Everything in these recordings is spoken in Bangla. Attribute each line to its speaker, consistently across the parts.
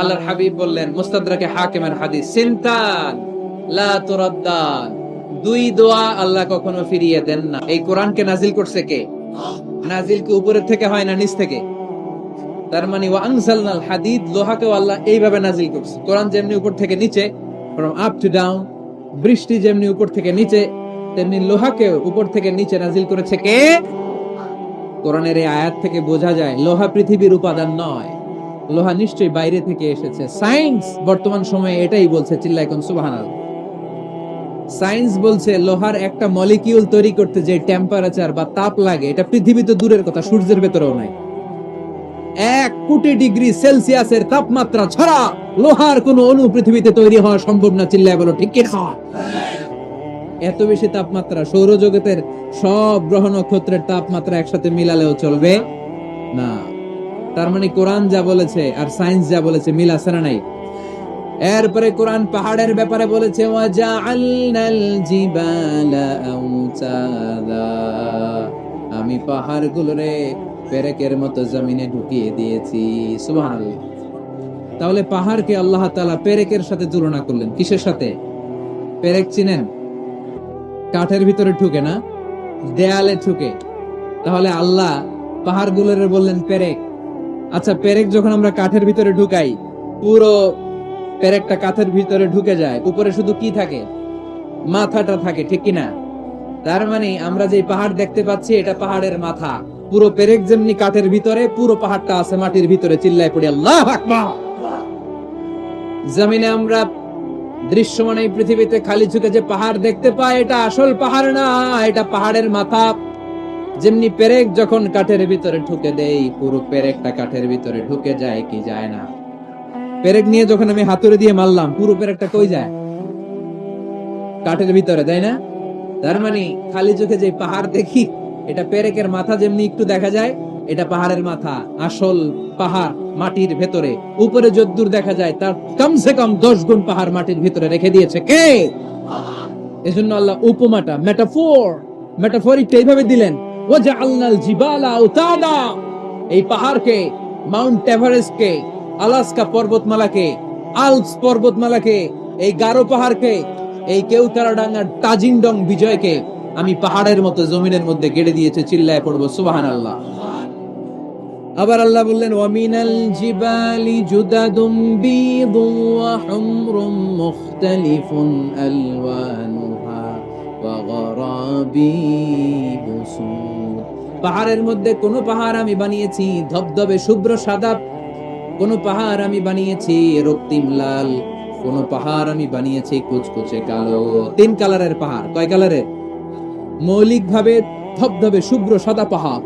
Speaker 1: আল্লাহর হাবিব বললেন, মুস্তাদরাকে হাকিমের হাদিস, সিনতান, লা তুরাদ্দান, দুই দোয়া আল্লাহ কখনো ফিরিয়ে দেন না। এই কোরআনকে নাজিল করছে কে? নাজিল কি উপরের থেকে হয় না নিচ থেকে? তার মানে ওয়া আনজালনাল হাদিদ লোহাকেও আল্লাহ এইভাবে নাজিল করছে। কোরআন যেমনি উপর থেকে নিচে ফ্রম আপ টু ডাউন বৃষ্টি যেমনি উপর থেকে নিচে, তেমনি লোহাকে উপর থেকে নিচে নাজিল করেছে কে? কোরআনের এই আয়াত থেকে বোঝা যায়, লোহা পৃথিবীর উপাদান নয়। লোহা নিশ্চয়ই বাইরে থেকে এসেছে। সায়েন্স বর্তমান সময়ে এটাই বলছে চিল্লাই কোন, সুবহানাল্লাহ। সায়েন্স বলছে, লোহার একটা মলিকিউল তৈরি করতে যে টেম্পারেচার বা তাপ লাগে, এটা পৃথিবী তো দূরের কথা, সূর্যের ভেতরেও নাই। এক কোটি ডিগ্রি সেলসিয়াসের তাপমাত্রা ছাড়া লোহার কোন অণু পৃথিবীতে তৈরি হওয়া সম্ভব না, চিল্লায় বলো, ঠিক কি না? এত বেশি তাপমাত্রা সৌরজগতের সব গ্রহ নক্ষত্রের তাপমাত্রা একসাথে মিলালেও চলবে না। তার মানে কোরআন যা বলেছে আর সায়েন্স যা বলেছে মিল আছে না নাই? এরপরে কোরআন পাহাড়ের ব্যাপারে বলেছে আমি পাহাড়গুলোরে পেরেকের মতো জমিনে ঢুকিয়ে দিয়েছি। সুবহানাল্লাহ। তাহলে পাহাড়কে আল্লাহ তাআলা পেরেকের সাথে তুলনা করলেন। কিসের সাথে? পেরেক চিনেন? কাঠের ভিতরে ঢুকে না? দেয়ালে ঢুকে। তাহলে আল্লাহ পাহাড়গুলোরে বললেন, পেরেক আচ্ছা পেরেক যখন আমরা কাঠের ভিতরে ঢুকাই, পুরো পেরেকটা কাঠের ভিতরে ঢুকে যায়, উপরে শুধু কি থাকে? মাথাটা থাকে, ঠিক কিনা? তার মানে আমরা যে পাহাড় দেখতে পাচ্ছি, এটা পাহাড়ের মাথা। পুরো পেরেক যেমনি কাঠের ভিতরে, পুরো পাহাড়টা আছে মাটির ভিতরে, চিল্লায় পড়ি, আল্লাহ জমিনে আমরা দৃশ্যমান এই পৃথিবীতে খালি চোখে যে পাহাড় দেখতে পাই, এটা আসল পাহাড় না, এটা পাহাড়ের মাথা। যেমনি পেরেক যখন কাঠের ভিতরে ঢুকে দেই পুরো পেরেকটা কাঠের ভিতরে ঢুকে যায় কি যায় না। পেরেক নিয়ে যখন আমি হাতুড়ে দিয়ে মারলাম, পুরো পেরেকটা কই যায়? কাঠের ভিতরে, তাই না? তার মানে খালি চোখে যে পাহাড় দেখি, এটা পেরেকের মাথা যেমনি একটু দেখা যায়, এটা পাহাড়ের মাথা, আসল পাহাড় মাটির ভেতরে। উপরে যদ্দূর দেখা যায়, তার কমসে কম দশ গুণ পাহাড় মাটির ভিতরে রেখে দিয়েছে। কে? এজন্য আল্লাহ উপমাটা মেটাফোর মেটাফোরিকটা এইভাবে দিলেন। ও যে আল্লাল জিবালা এই পাহাড়কে মাউন্ট এভারেস্টকে আলাস্কা পর্বতমালাকে আলপস পর্বতমালাকে, এই গারো পাহাড়কে, এই কেউতারাডাঙ্গার তাজিংডং বিজয়কে আমি পাহাড়ের মতো জমিনের মধ্যে গেড়ে দিয়েছে, চিল্লায় পড়ব সুবাহান আল্লাহ আবার আল্লাহ বললেন, ওয়ামিনাল জিবালি জুদাদুম বীদুন ওয়া হুমরুম মুখতালিফুন আলওয়ানুহা ওয়া গরাবিবু সুদ পাহাড়ের মধ্যে কোন পাহাড় আমি বানিয়েছি, ধবধবে শুভ্র সাদা। কোন পাহাড় আমি বানিয়েছি, রক্তিম লাল। কোন পাহাড় আমি বানিয়েছি, কুচকুচে কালো। তিন কালারের পাহাড়। কয় কালারের মৌলিক ভাবে ধবধবে শুভ্র সাদা পাহাড়।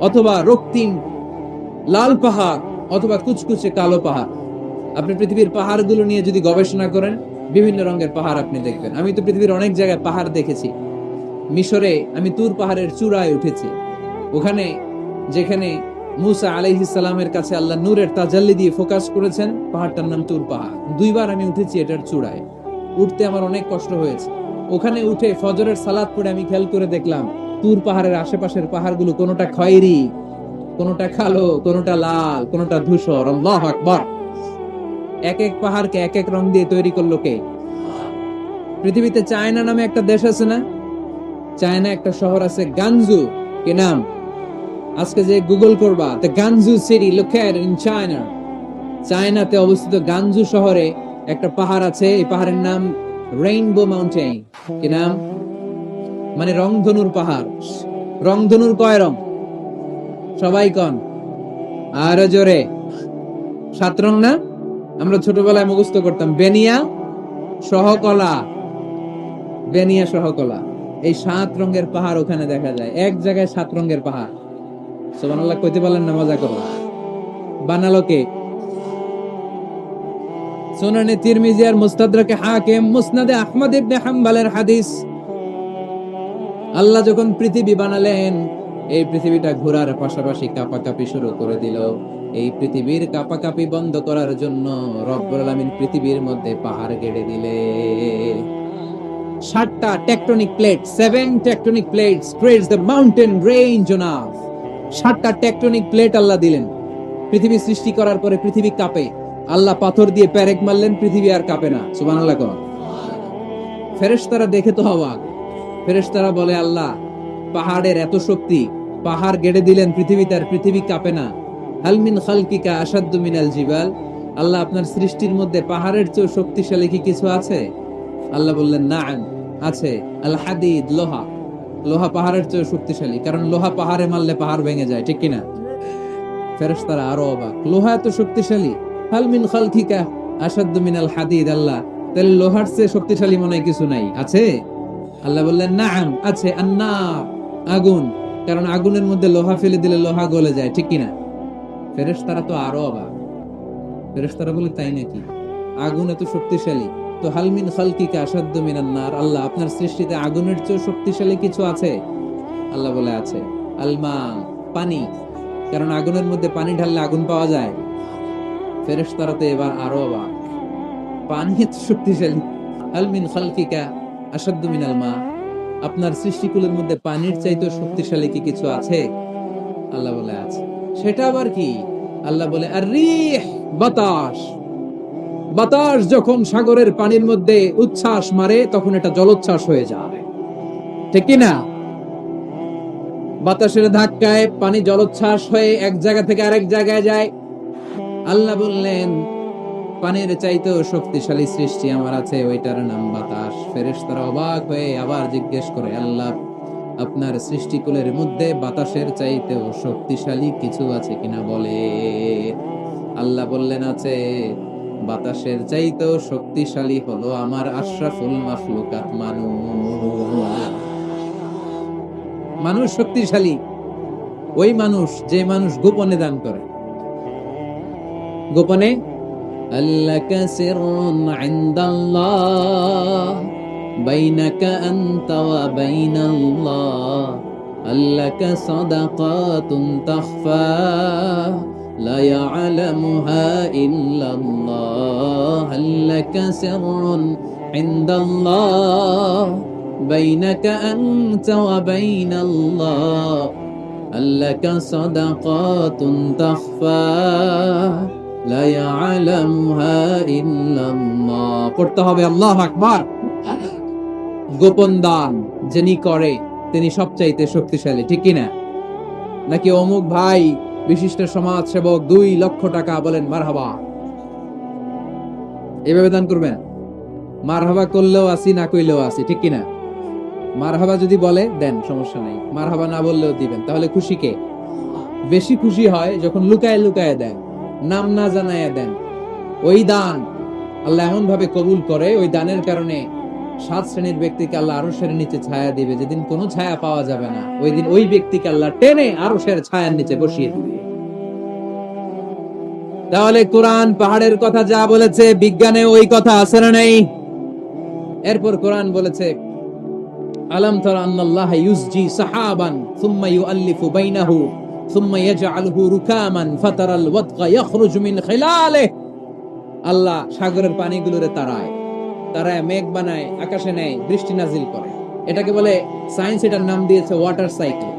Speaker 1: অথবা রক্তিম লাল পাহাড়, অথবা কুচকুচে কালো পাহাড়। আপনি পৃথিবীর পাহাড়গুলো নিয়ে যদি গবেষণা করেন, বিভিন্ন রঙের পাহাড় আপনি দেখবেন। আমি তো পৃথিবীর অনেক জায়গায় পাহাড় দেখেছি। মিশরে আমি তুর পাহাড়ের চূড়ায় উঠেছি। ওখানে যেখানে মুসা আলাইহিসালামের কাছে আল্লাহ নূরের তাজাল্লি দিয়ে ফোকাস করেছেন, পাহাড়টার নাম তুর পাহাড়। দুইবার আমি উঠেছি এটার চূড়ায়। উঠতে আমার অনেক কষ্ট হয়েছে। ওখানে উঠে ফজরের সালাদ পড়ে আমি খেয়াল করে দেখলাম, তুর পাহাড়ের আশেপাশের পাহাড়গুলো কোনোটা খয়েরি, কোনোটা কালো, কোনোটা লাল, কোনোটা ধূসর। আল্লাহ এক এক পাহাড়কে এক এক রং দিয়ে তৈরি করল কে? পৃথিবীতে চায়না নামে একটা দেশ আছে না? চায়না একটা শহর আছে গানজু, কি নাম? আজকে যে গুগল করবা the Guangzhou city locate in China চায়নাতে অবস্থিত গানজু শহরে একটা পাহাড় আছে, এই পাহাড়ের নাম রেইনবো মাউন্টেন কি নাম? মানে রংধনুর পাহাড়। রংধনুর কয় রং? সবাই কন। আরও জোরে। সাত রং না? আমরা ছোটবেলায় মুখস্থ করতাম, বেনিয়া সহকলা বেনিয়া সহকলা এই সাত রঙের পাহাড় ওখানে দেখা যায়। এক জায়গায় সাত রঙের পাহাড়। সোবানাল্লাহ কইতে পারলেন না, মজা করো বানালো কে হাকিম, মুসনাদে আহমদ ইবনে হাম্বলের হাদিস। আল্লাহ যখন পৃথিবী বানালেন, এই পৃথিবীটা ঘোরার পাশাপাশি কাপাকাপি শুরু করে দিল। এই পৃথিবীর কাপাকাপি বন্ধ করার জন্য রব্বুল পৃথিবীর মধ্যে পাহাড় গেড়ে দিলে সাতটা tectonic plate seven tectonic plates creates the mountain range on earth সাতটা টেকটনিক প্লেট আল্লাহ দিলেন। পৃথিবী সৃষ্টি করার পরে পৃথিবী কাঁপে। আল্লাহ পাথর দিয়ে প্যারেক মারলেন, পৃথিবী আর কাঁপে না। সুবহানাল্লাহ কোন ফেরেশতারা দেখে তো অবাক। ফেরেশতারা বলে, আল্লাহ, পাহাড়ের এত শক্তি, পাহাড় গেড়ে দিলেন পৃথিবীতে আর পৃথিবী কাঁপে না। হালমিন খালকিকা আসাদ্দু মিনাল জিবাল? আল্লাহ আপনার সৃষ্টির মধ্যে পাহাড়ের চেয়েও শক্তিশালী কি কিছু আছে? আল্লাহ বললেন না আছে। আল লোহা। লোহা পাহাড়ের চেয়ে শক্তিশালী, কারণ লোহা পাহাড়ে মারলে পাহাড় ভেঙে যায়, ঠিক কিনা? ফেরেশতারা আরও অবাক, লোহা এত শক্তিশালী? হালমিন খালকিকা আসাদ্দু মিনাল হাদিদ আল্লাহ। তাহলে লোহার চেয়ে শক্তিশালী মনে কিছু নাই, আছে? আল্লাহ বললেন না আছে। আন্না আগুন। কারণ আগুনের মধ্যে লোহা ফেলে দিলে লোহা গলে যায়, ঠিক কিনা? ফেরেশতারা তো আরও অবাক। ফেরেশতারা বলে, তাই নাকি? আগুন এত শক্তিশালী তো হালমিন খালকিকা আসাদ্দু মিনান নার। আল্লাহ, আপনার সৃষ্টিতে আগুনের চেয়ে শক্তিশালী কিছু আছে? আল্লাহ বলে আছে আলমা পানি। কারণ আগুনের মধ্যে পানি ঢাললে আগুন পাওয়া যায়। এবার আরও পানি এত শক্তিশালী। আলমিন খালকিকা মিনাল মা। আপনার সৃষ্টিকুলের মধ্যে পানির চাইতে শক্তিশালী কি কিছু আছে? আল্লাহ বলে আছে। সেটা আবার কি? আল্লাহ বলে, আর বাতাস। বাতাস যখন সাগরের পানির মধ্যে উচ্ছ্বাস মারে, তখন এটা জলোচ্ছ্বাস হয়ে যায়। ঠিক না? বাতাসের ধাক্কায় পানি জলোচ্ছ্বাস হয়ে এক জায়গা থেকে আরেক জায়গায় যায়। আল্লাহ বললেন, পানির চাইতেও শক্তিশালী সৃষ্টি আমার আছে, ওইটার নাম বাতাস। ফেরেশতারা অবাক হয়ে আবার জিজ্ঞেস করে, আল্লাহ, আপনার সৃষ্টিকুলের মধ্যে বাতাসের চাইতেও শক্তিশালী কিছু আছে কিনা বলে? আল্লাহ বললেন, আছে। বাতাসের চাইতেও শক্তিশালী হলো আমার আশরাফুল মাফলুকাত মানুষ। শক্তিশালী। ওই মানুষ যে মানুষ গোপনে দান করে। গোপনে? আল্লাহ لا يعلمها إلا الله هل لك سر عند الله بينك أنت وبين الله هل لك صدقات تخفى لا يعلمها إلا الله পড়তে হবে আল্লাহ আকবার গোপন দান যিনি করে তিনি সবচাইতে শক্তিশালী ঠিক কিনা নাকি অমুক ভাই বিশিষ্ট সমাজ সেবক দুই লক্ষ টাকা বলেন মারহাবা। এভাবে দান করবেন? মারহাবা করলেও আসি না কইলেও আসি ঠিক কিনা? মারহাবা যদি বলে, দেন, সমস্যা নেই। মারহাবা না বললেও দিবেন। তাহলে খুশি কে? বেশি খুশি হয় যখন লুকায় লুকায় দেন, নাম না জানায় দেন। ওই দান আল্লাহ এমন ভাবে কবুল করে, ওই দানের কারণে সাত শ্রেণির ব্যক্তিকে আল্লাহ আরও সের নিচে ছায়া দিবে। যেদিন কোনো ছায়া পাওয়া যাবে না, ওই দিন ওই ব্যক্তিকে আল্লাহ টেনে আরও সের ছায়ার নিচে বসিয়ে দিবে। তাহলে কোরআন পাহাড়ের কথা যা বলেছে, বিজ্ঞানে ওই কথা আছে না নেই? এরপর কোরআন বলেছে, আলম তর সাহাবান আল্লাহ সাগরের পানিগুলোরে তারায় তারায় মেঘ বানায়, আকাশে নেয়, বৃষ্টি নাজিল করে। এটাকে বলে সায়েন্স এটার নাম দিয়েছে ওয়াটার সাইকেল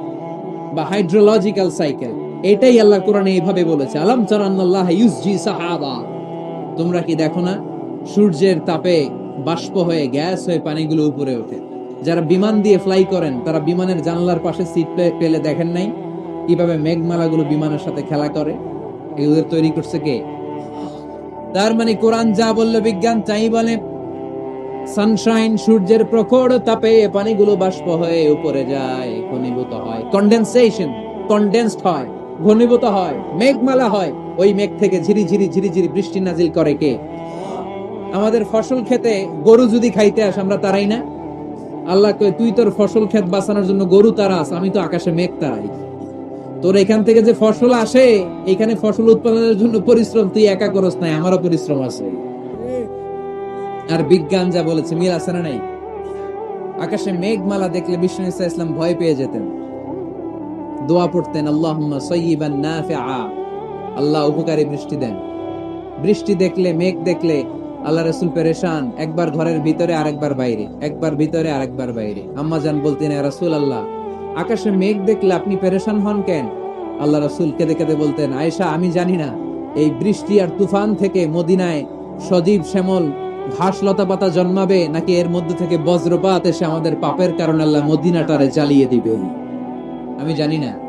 Speaker 1: বা হাইড্রোলজিক্যাল সাইকেল। এটাই আল্লাহ কোরআনে এইভাবে বলেছে, আলাম চারান্নাল্লাহ ইউসজি সাহাবা। তোমরা কি দেখো না, সূর্যের তাপে বাষ্প হয়ে গ্যাস হয়ে পানিগুলো উপরে ওঠে। যারা বিমান দিয়ে ফ্লাই করেন, তারা বিমানের জানলার পাশে সিট পেলে দেখেন নাই কীভাবে মেঘমালাগুলো বিমানের সাথে খেলা করে। এগুলো তৈরি করছে কে? তার মানে কোরআন যা বলল বিজ্ঞান, তাই বলে। সানশাইন সূর্যের প্রখর তাপে পানিগুলো বাষ্প হয়ে উপরে যায়, ঘনীভূত হয়। কন্ডেনসেশন কন্ডেন্সড হয়। ঘনীভূত হয়, মেঘমালা হয়। ওই মেঘ থেকে ঝিরি ঝিরি ঝিরি ঝিরি বৃষ্টি নাজিল করে কে? আমাদের ফসল খেতে গরু যদি খাইতে আস, আমরা তারাই না? আল্লাহ কয়, তুই তোর ফসল ক্ষেত বাঁচানোর জন্য গরু তারাস আমি তো আকাশে মেঘ তারাই। তোর এখান থেকে যে ফসল আসে, এখানে ফসল উৎপাদনের জন্য পরিশ্রম, তুই একা করস নাই, আমারও পরিশ্রম আছে। আর বিজ্ঞান যা বলেছে, মিল আছে না নাই? আকাশে মেঘমালা দেখলে বিষ্ণু ইসা ইসলাম ভয় পেয়ে যেতেন। দোয়া পড়তেন আল্লাহ আল্লাহ উপকারী বৃষ্টি দেন। বৃষ্টি দেখলে, মেঘ দেখলে আল্লাহ রসুল পেরেশান, একবার ঘরের ভিতরে, আরেকবার বাইরে, একবার ভিতরে, আরেকবার বাইরে। আম্মা জান বলতেন রাসুল আল্লাহ আকাশে মেঘ দেখলে আপনি পেরেশান হন কেন? আল্লাহ রসুল কেঁদে কেঁদে বলতেন, আয়েশা, আমি জানি না, এই বৃষ্টি আর তুফান থেকে মদিনায় সজীব শ্যামল ঘাস লতা পাতা জন্মাবে, নাকি এর মধ্যে থেকে বজ্রপাত এসে আমাদের পাপের কারণে আল্লাহ মদিনাটারে জ্বালিয়ে দিবে আমি জানি না।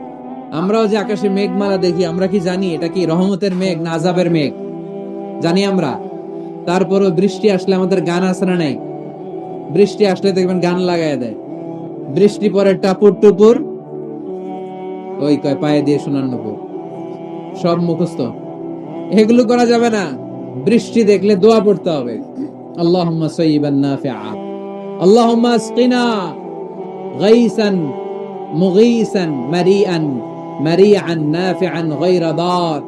Speaker 1: আমরাও যে আকাশে মেঘমালা দেখি, আমরা কি জানি এটা কি রহমতের মেঘ না আজাবের মেঘ? জানি আমরা। তারপরও বৃষ্টি আসলে আমাদের গান আসে না নাই? বৃষ্টি আসলে দেখবেন গান লাগায় দেয়। বৃষ্টি পরে টাপুর টুপুর, ওই কয় পায়ে দিয়ে শোনার নপুর। সব মুখস্থ। এগুলো করা যাবে না। বৃষ্টি দেখলে দোয়া পড়তে হবে। আল্লাহুম্মা সাইয়িবান নাফিআ। আল্লাহুম্মা গাইসান মুগীসান মারিআন মারিআন নাফিআন গায়রা দার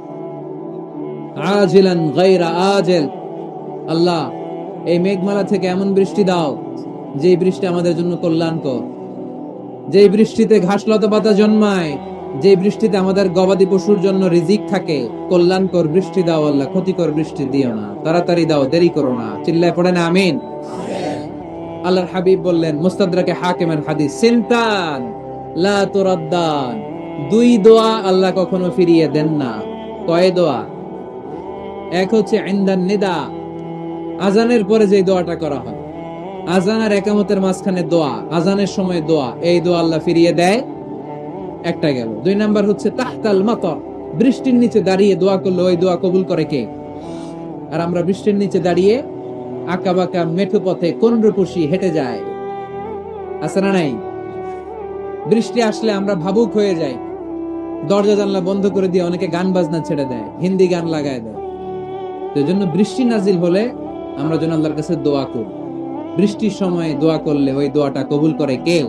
Speaker 1: আজিলান গায়রা আজিল আল্লাহ এই মেঘমালা থেকে এমন বৃষ্টি দাও যে বৃষ্টি আমাদের জন্য কল্যাণকর। যে বৃষ্টিতে ঘাস লতা পাতা জন্মায় যে বৃষ্টিতে আমাদের গবাদি পশুর জন্য রিজিক থাকে কল্যাণকর বৃষ্টি দাও আল্লাহ ক্ষতিকর বৃষ্টি দিও না তাড়াতাড়ি দাও দেরি করো না চিল্লায় পড়ে না আমিন। আল্লাহর হাবিব বললেন মুস্তাদরাকে হাকিমের হাদিস সিনতান লা দুই দোয়া আল্লাহ কখনো ফিরিয়ে দেন না। কয় দোয়া? এক হচ্ছে ইন্দান নিদা। আজানের পরে যে দোয়াটা করা হয়। আজান আর একামতের মাঝখানে দোয়া, আজানের সময় দোয়া, এই দোয়া আল্লাহ ফিরিয়ে দেয়। একটা গেল। দুই নাম্বার হচ্ছে তাহতাল মাতর। বৃষ্টির নিচে দাঁড়িয়ে দোয়া করলে ওই দোয়া কবুল করে কে? আর আমরা বৃষ্টির নিচে দাঁড়িয়ে আঁকা বাঁকা মেঠো পথে কোন রূপসী হেঁটে যায়। আছে না নাই? বৃষ্টি আসলে আমরা ভাবুক হয়ে যাই। দরজা জানলা বন্ধ করে দিয়ে অনেকে গান বাজনা ছেড়ে দেয়, হিন্দি গান লাগায় দেয়। এই জন্য বৃষ্টি নাজিল হলে আমরা যেন আল্লাহর কাছে দোয়া করি। বৃষ্টির সময় দোয়া করলে ওই দোয়াটা কবুল করে কেউ?